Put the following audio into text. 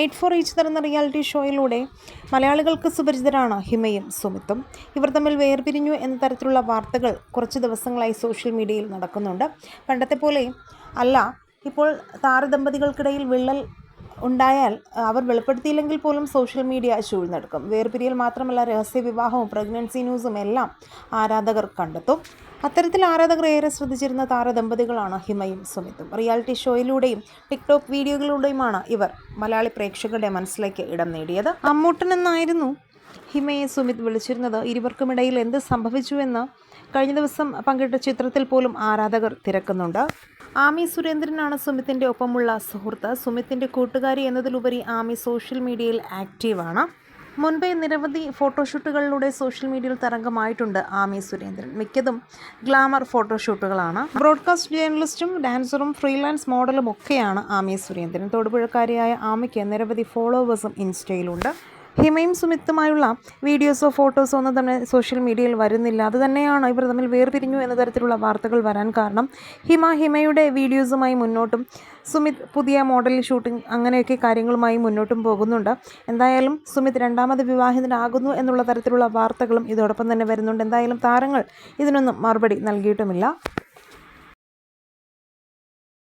Made for each എന്ന reality ഷോയിലൂടെ മലയാളികൾക്ക് സുപരിചിതരാണ് ഹിമയും സുമിത്തും. ഇവർ തമ്മിൽ വേർപിരിഞ്ഞു എന്ന തരത്തിലുള്ള വാർത്തകൾ കുറച്ച് ദിവസങ്ങളായി സോഷ്യൽ മീഡിയയിൽ നടക്കുന്നുണ്ട്. പണ്ടത്തെ പോലെ അല്ല. ഇപ്പോൾ താരദമ്പതികൾക്കിടയിൽ വിള്ളൽ ഉണ്ടായാൽ അവർ വെളിപ്പെടുത്തിയില്ലെങ്കിൽ പോലും സോഷ്യൽ മീഡിയ ചൂഴ്ന്നെടുക്കും വേർപിരിയൽ മാത്രമല്ല രഹസ്യ വിവാഹവും പ്രഗ്നൻസി ന്യൂസും എല്ലാം ആരാധകർ കണ്ടെത്തും. അത്തരത്തിൽ ആരാധകർ ഏറെ ശ്രദ്ധിച്ചിരുന്ന താരദമ്പതികളാണ് ഹിമയും സുമിത്തും. റിയാലിറ്റി ഷോയിലൂടെയും ടിക്ടോക്ക് വീഡിയോകളിലൂടെയുമാണ് ഇവർ മലയാളി പ്രേക്ഷകരുടെ മനസ്സിലേക്ക് ഇടം നേടിയത്. അമ്മൂട്ടൻ എന്നായിരുന്നു ഹിമയെ സുമിത് വിളിച്ചിരുന്നത്. ഇരുവർക്കുമിടയിൽ എന്ത് സംഭവിച്ചുവെന്ന് കഴിഞ്ഞ ദിവസം പങ്കിട്ട ചിത്രത്തിൽ പോലും ആരാധകർ തിരക്കുന്നുണ്ട്. ആമി സുരേന്ദ്രനാണ് സുമിത്തിന്റെ ഒപ്പമുള്ള സുഹൃത്ത്. സുമിത്തിന്റെ കൂട്ടുകാരി എന്നതിലുപരി ആമി സോഷ്യൽ മീഡിയയിൽ ആക്റ്റീവാണ്. മുൻപേ നിരവധി ഫോട്ടോഷൂട്ടുകളിലൂടെ സോഷ്യൽ മീഡിയയിൽ തരംഗമായിട്ടുണ്ട് ആമി സുരേന്ദ്രൻ. മിക്കതും ഗ്ലാമർ ഫോട്ടോഷൂട്ടുകളാണ്. ബ്രോഡ്കാസ്റ്റ് ജേർണലിസ്റ്റും ഡാൻസറും ഫ്രീലാൻസ് മോഡലും ഒക്കെയാണ് ആമി സുരേന്ദ്രൻ. തൊടുപുഴക്കാരിയായ ആമിക്ക് നിരവധി ഫോളോവേഴ്സും ഇൻസ്റ്റയിലുണ്ട്. ഹിമയും സുമിത്തുമായുള്ള വീഡിയോസോ ഫോട്ടോസോ ഒന്നും തന്നെ സോഷ്യൽ മീഡിയയിൽ വരുന്നില്ല. അത് തന്നെയാണ് ഇവർ തമ്മിൽ വേർപിരിഞ്ഞു എന്ന തരത്തിലുള്ള വാർത്തകൾ വരാൻ കാരണം. ഹിമ ഹിമയുടെ വീഡിയോസുമായി മുന്നോട്ടും സുമിത് പുതിയ മോഡൽ ഷൂട്ടിംഗ് അങ്ങനെയൊക്കെ കാര്യങ്ങളുമായി മുന്നോട്ടും പോകുന്നുണ്ട്. എന്തായാലും സുമിത് രണ്ടാമത് വിവാഹിതനാകുന്നു എന്നുള്ള തരത്തിലുള്ള വാർത്തകളും ഇതോടൊപ്പം തന്നെ വരുന്നുണ്ട്. എന്തായാലും താരങ്ങൾ ഇതിനൊന്നും മറുപടി നൽകിയിട്ടുമില്ല.